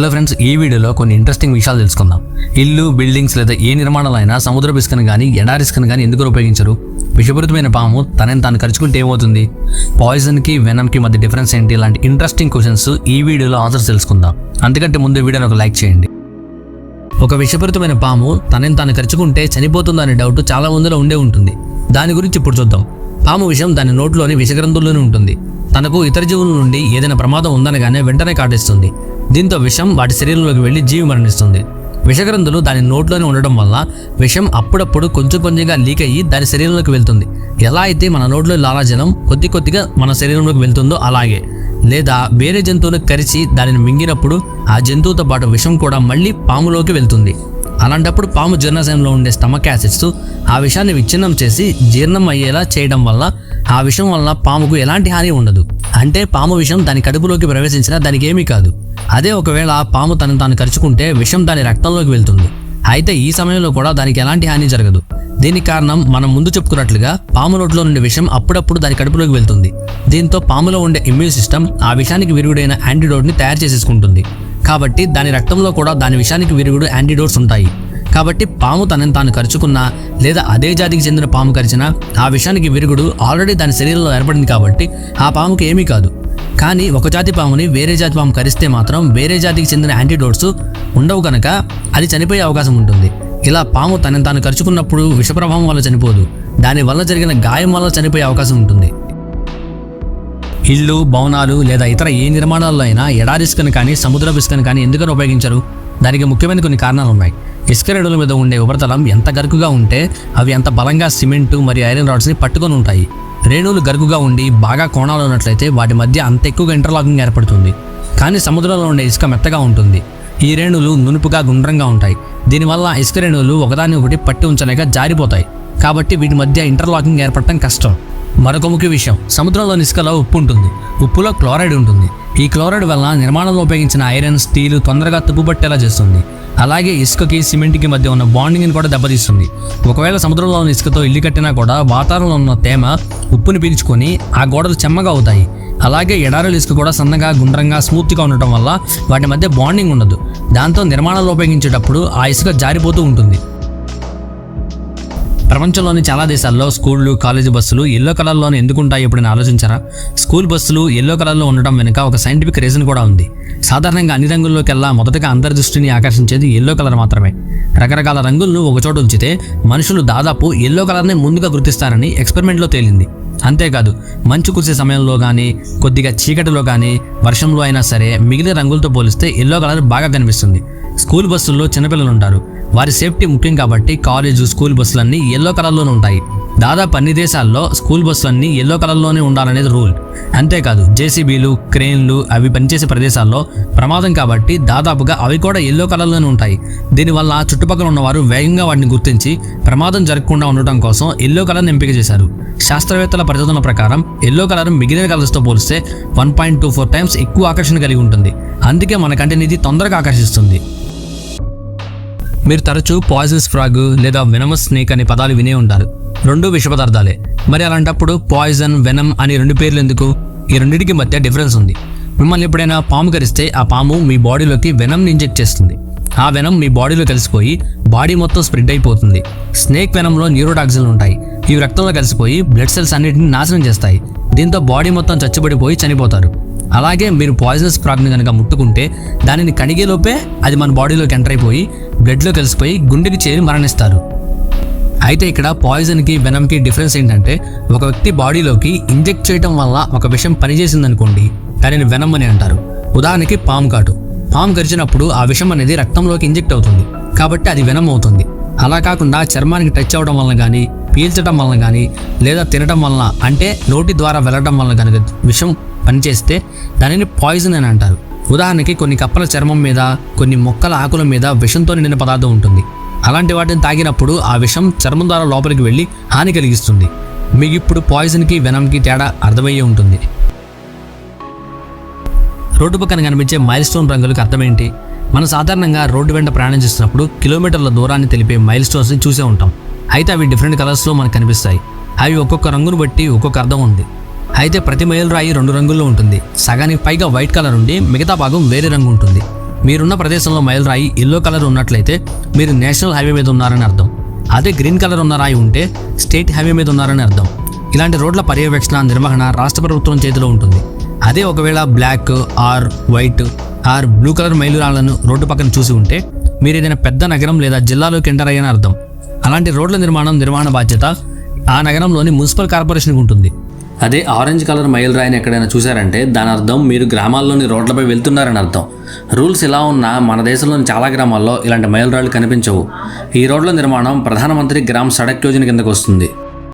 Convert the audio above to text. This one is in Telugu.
హలో ఫ్రెండ్స్ ఈ వీడియోలో కొన్ని ఇంట్రెస్టింగ్ విషయాలు తెలుసుకుందాం. ఇల్లు బిల్డింగ్స్ లేదా ఏ నిర్మాణాలైనా సముద్ర ఇసుకను కానీ ఎడారి ఇసుకను కానీ ఎందుకు ఉపయోగించరు? విషపూరితమైన పాము తనని తాను ఖర్చుకుంటే ఏమవుతుంది? పాయిజన్కి వెనంకి మధ్య డిఫరెన్స్ ఏంటి? ఇలాంటి ఇంట్రెస్టింగ్ క్వశ్చన్స్ ఈ వీడియోలో ఆన్సర్స్ తెలుసుకుందాం. అందుకంటే ముందు వీడియోని ఒక లైక్ చేయండి. ఒక విషపూరితమైన పాము తనని తాను ఖర్చుకుంటే చనిపోతుందనే డౌట్ చాలా మందిలో ఉండే ఉంటుంది. దాని గురించి ఇప్పుడు చూద్దాం. పాము విషం దాని నోట్లోని విషగ్రంథుల్లోనే ఉంటుంది. తనకు ఇతర జీవుల నుండి ఏదైనా ప్రమాదం ఉందనగానే వెంటనే కాటేస్తుంది. దీంతో విషం వాటి శరీరంలోకి వెళ్ళి జీవి మరణిస్తుంది. విషగ్రంథులు దాని నోట్లోనే ఉండడం వల్ల విషం అప్పుడప్పుడు కొంచెం కొంచెంగా లీక్ అయ్యి దాని శరీరంలోకి వెళ్తుంది. ఎలా అయితే మన నోట్లో లాలాజలం కొద్ది కొద్దిగా మన శరీరంలోకి వెళ్తుందో అలాగే. లేదా వేరే జంతువును కరిచి దానిని మింగినప్పుడు ఆ జంతువుతో పాటు విషం కూడా మళ్ళీ పాములోకి వెళ్తుంది. అలాంటప్పుడు పాము జీర్ణశయంలో ఉండే స్టమక్ యాసిడ్స్ ఆ విషాన్ని విచ్ఛిన్నం చేసి జీర్ణం అయ్యేలా చేయడం వల్ల ఆ విషం వల్ల పాముకు ఎలాంటి హాని ఉండదు. అంటే పాము విషం దాని కడుపులోకి ప్రవేశించినా దానికి ఏమీ కాదు. అదే ఒకవేళ పాము తను తాను కరుచుకుంటే విషం దాని రక్తంలోకి వెళ్తుంది. అయితే ఈ సమయంలో కూడా దానికి ఎలాంటి హాని జరగదు. దీనికి కారణం మనం ముందు చెప్పుకున్నట్లుగా పాము నోట్లో నుండి విషం అప్పుడప్పుడు దాని కడుపులోకి వెళ్తుంది. దీంతో పాములో ఉండే ఇమ్యూన్ సిస్టమ్ ఆ విషానికి విరుగుడైన యాంటీడోట్ని తయారు చేసేసుకుంటుంది. కాబట్టి దాని రక్తంలో కూడా దాని విషానికి విరుగుడు యాంటీడోట్స్ ఉంటాయి. కాబట్టి పాము తనని తాను కరుచుకున్నా లేదా అదే జాతికి చెందిన పాము కరిచినా ఆ విషానికి విరుగుడు ఆల్రెడీ దాని శరీరంలో ఏర్పడింది కాబట్టి ఆ పాముకి ఏమీ కాదు. కానీ ఒక జాతి పాముని వేరే జాతి పాము కరిస్తే మాత్రం వేరే జాతికి చెందిన యాంటీడోట్స్ ఉండవు కనుక అది చనిపోయే అవకాశం ఉంటుంది. ఇలా పాము తనని తాను కరుచుకున్నప్పుడు విషప్రభావం వల్ల చనిపోదు. దానివల్ల జరిగిన గాయం వల్ల చనిపోయే అవకాశం ఉంటుంది. ఇళ్ళు భవనాలు లేదా ఇతర ఏ నిర్మాణాల్లో అయినా ఎడారి ఇసుకను కానీ సముద్రపు ఇసుకను కానీ ఎందుకని ఉపయోగించరు? దానికి ముఖ్యమైన కొన్ని కారణాలు ఉన్నాయి. ఇసుక రేణుల మీద ఉండే ఉపరితలం ఎంత గరుకుగా ఉంటే అవి అంత బలంగా సిమెంటు మరియు ఐరన్ రాడ్స్ని పట్టుకొని ఉంటాయి. రేణువులు గరుకుగా ఉండి బాగా కోణాలు ఉన్నట్లయితే వాటి మధ్య అంత ఎక్కువగా ఇంటర్లాకింగ్ ఏర్పడుతుంది. కానీ సముద్రంలో ఉండే ఇసుక మెత్తగా ఉంటుంది. ఈ రేణువులు నునుపుగా గుండ్రంగా ఉంటాయి. దీనివల్ల ఇసుక రేణువులు ఒకదాని ఒకటి పట్టి ఉంచలేక జారిపోతాయి. కాబట్టి వీటి మధ్య ఇంటర్లాకింగ్ ఏర్పడటం కష్టం. మరొక ముఖ్య విషయం సముద్రంలో ఇసుకలో ఉప్పు ఉంటుంది. ఉప్పులో క్లోరైడ్ ఉంటుంది. ఈ క్లోరైడ్ వల్ల నిర్మాణంలో ఉపయోగించిన ఐరన్ స్టీల్ తొందరగా తుప్పుపట్టేలా చేస్తుంది. అలాగే ఇసుకకి సిమెంట్కి మధ్య ఉన్న బాండింగ్ని కూడా దెబ్బతీస్తుంది. ఒకవేళ సముద్రంలో ఉన్న ఇసుకతో ఇల్లు కట్టినా కూడా వాతావరణంలో ఉన్న తేమ ఉప్పుని పీల్చుకొని ఆ గోడలు చెమ్మగా అవుతాయి. అలాగే ఎడారుల ఇసుక కూడా సన్నగా గుండ్రంగా స్మూత్గా ఉండటం వల్ల వాటి మధ్య బాండింగ్ ఉండదు. దాంతో నిర్మాణాలు ఉపయోగించేటప్పుడు ఆ ఇసుక జారిపోతూ ఉంటుంది. ప్రపంచంలోని చాలా దేశాల్లో స్కూళ్ళు కాలేజీ బస్సులు ఎల్లో కలర్లోనే ఎందుకు ఉంటాయి ఎప్పుడైనా ఆలోచించారా? స్కూల్ బస్సులు ఎల్లో కలర్లో ఉండటం వెనుక ఒక సైంటిఫిక్ రీజన్ కూడా ఉంది. సాధారణంగా అన్ని రంగుల్లోకెల్లా మొదటగా అందరి దృష్టిని ఆకర్షించేది ఎల్లో కలర్ మాత్రమే. రకరకాల రంగులను ఒకచోట ఉంచితే మనుషులు దాదాపు ఎల్లో కలర్ని ముందుగా గుర్తిస్తారని ఎక్స్పెరిమెంట్లో తేలింది. అంతేకాదు మంచు కురిసే సమయంలో కానీ కొద్దిగా చీకటిలో కానీ వర్షంలో అయినా సరే మిగిలిన రంగులతో పోలిస్తే ఎల్లో కలర్ బాగా కనిపిస్తుంది. స్కూల్ బస్సుల్లో చిన్నపిల్లలు ఉంటారు వారి సేఫ్టీ ముఖ్యం కాబట్టి కాలేజ్ స్కూల్ బస్సులన్నీ ఎల్లో కలర్లోనే ఉంటాయి. దాదాపు అన్ని దేశాల్లో స్కూల్ బస్సులన్నీ ఎల్లో కలర్లోనే ఉండాలనేది రూల్. అంతేకాదు జేసీబీలు క్రేన్లు అవి పనిచేసే ప్రదేశాల్లో ప్రమాదం కాబట్టి దాదాపుగా అవి కూడా ఎల్లో కలర్లోనే ఉంటాయి. దీనివల్ల చుట్టుపక్కల ఉన్నవారు వేగంగా వాటిని గుర్తించి ప్రమాదం జరగకుండా ఉండటం కోసం ఎల్లో కలర్ని ఎంపిక చేశారు. శాస్త్రవేత్తల పరిశోధన ప్రకారం ఎల్లో కలర్ మిగిలిన కలర్స్తో పోలిస్తే one point two four times ఎక్కువ ఆకర్షణ కలిగి ఉంటుంది. అందుకే మన కంటిని ఇది తొందరగా ఆకర్షిస్తుంది. మీరు తరచూ పాయిజన్స్ ఫ్రాగ్ లేదా వెనమస్ స్నేక్ అనే పదాలు వినే ఉంటారు. రెండు విష పదార్థాలే. మరి అలాంటప్పుడు పాయిజన్ వెనమ్ అని రెండు పేర్లు ఎందుకు? ఈ రెండింటికి మధ్య డిఫరెన్స్ ఉంది. మిమ్మల్ని ఎప్పుడైనా పాము కరిస్తే ఆ పాము మీ బాడీలోకి వెనమ్ని ఇంజెక్ట్ చేస్తుంది. ఆ వెనం మీ బాడీలో కలిసిపోయి బాడీ మొత్తం స్ప్రెడ్ అయిపోతుంది. స్నేక్ వెనంలో న్యూరోటాక్సిన్లు ఉంటాయి. ఇవి రక్తంలో కలిసిపోయి బ్లడ్ సెల్స్ అన్నిటిని నాశనం చేస్తాయి. దీంతో బాడీ మొత్తం చచ్చిపడిపోయి చనిపోతారు. అలాగే మీరు పాయిజనస్ ఫ్రాగ్ని కనుక ముట్టుకుంటే దానిని కడిగేలోపే అది మన బాడీలోకి ఎంటర్ అయిపోయి బ్లడ్లో కలిసిపోయి గుండెకి చేరి మరణిస్తారు. అయితే ఇక్కడ పాయిజన్కి వెనంకి డిఫరెన్స్ ఏంటంటే ఒక వ్యక్తి బాడీలోకి ఇంజెక్ట్ చేయడం వల్ల ఒక విషయం పనిచేసిందనుకోండి దానిని వెనం అని అంటారు. ఉదాహరణకి పాము కాటు. పాము కరిచినప్పుడు ఆ విషం అనేది రక్తంలోకి ఇంజెక్ట్ అవుతుంది. కాబట్టి అది వెనం అవుతుంది. అలా కాకుండా చర్మానికి టచ్ అవ్వడం వలన కానీ పీల్చడం వలన కానీ లేదా తినడం వలన అంటే నోటి ద్వారా వెళ్ళడం వలన కనుక విషం పనిచేస్తే దానిని పాయిజన్ అని అంటారు. ఉదాహరణకి కొన్ని కప్పల చర్మం మీద కొన్ని మొక్కల ఆకుల మీద విషంతో నిండిన పదార్థం ఉంటుంది. అలాంటి వాటిని తాగినప్పుడు ఆ విషం చర్మం ద్వారా లోపలికి వెళ్ళి హాని కలిగిస్తుంది. మీకు ఇప్పుడు పాయిజన్కి వెనంకి తేడా అర్థమయ్యే ఉంటుంది. రోడ్డు పక్కన కనిపించే మైల్ స్టోన్ రంగులకు అర్థమేంటి? మనం సాధారణంగా రోడ్డు వెంట ప్రయాణం చేస్తున్నప్పుడు కిలోమీటర్ల దూరాన్ని తెలిపే మైల్ స్టోన్స్ని చూసే ఉంటాం. అయితే అవి డిఫరెంట్ కలర్స్లో మనకు కనిపిస్తాయి. అవి ఒక్కొక్క రంగును బట్టి ఒక్కొక్క అర్థం ఉంది. అయితే ప్రతి మైలు రాయి రెండు రంగుల్లో ఉంటుంది. సగానికి పైగా వైట్ కలర్ ఉండి మిగతా భాగం వేరే రంగు ఉంటుంది. మీరున్న ప్రదేశంలో మైలురాయి ఎల్లో కలర్ ఉన్నట్లయితే మీరు నేషనల్ హైవే మీద ఉన్నారని అర్థం. అదే గ్రీన్ కలర్ ఉన్న రాయి ఉంటే స్టేట్ హైవే మీద ఉన్నారని అర్థం. ఇలాంటి రోడ్ల పర్యవేక్షణ నిర్వహణ రాష్ట్ర ప్రభుత్వం చేతిలో ఉంటుంది. అదే ఒకవేళ black or white or blue colour మైలురాళ్ళను road పక్కన చూసి ఉంటే మీరు ఏదైనా పెద్ద నగరం లేదా జిల్లాలోకి ఎంటర్ అయ్యని అర్థం. అలాంటి రోడ్ల నిర్మాణం నిర్వహణ బాధ్యత ఆ నగరంలోని మున్సిపల్ కార్పొరేషన్కి ఉంటుంది. అదే ఆరెంజ్ కలర్ మైల్ రాయిని ఎక్కడైనా చూసారంటే దాని అర్థం మీరు గ్రామాల్లోని రోడ్లపై వెళ్తున్నారని అర్థం. రూల్స్ ఇలా ఉన్నా మన దేశంలోని చాలా గ్రామాల్లో ఇలాంటి మైల్ రాళ్ళు కనిపించవు. ఈ రోడ్ల నిర్మాణం ప్రధానమంత్రి గ్రామ్ సడక్ యోజన కిందకు వస్తుంది.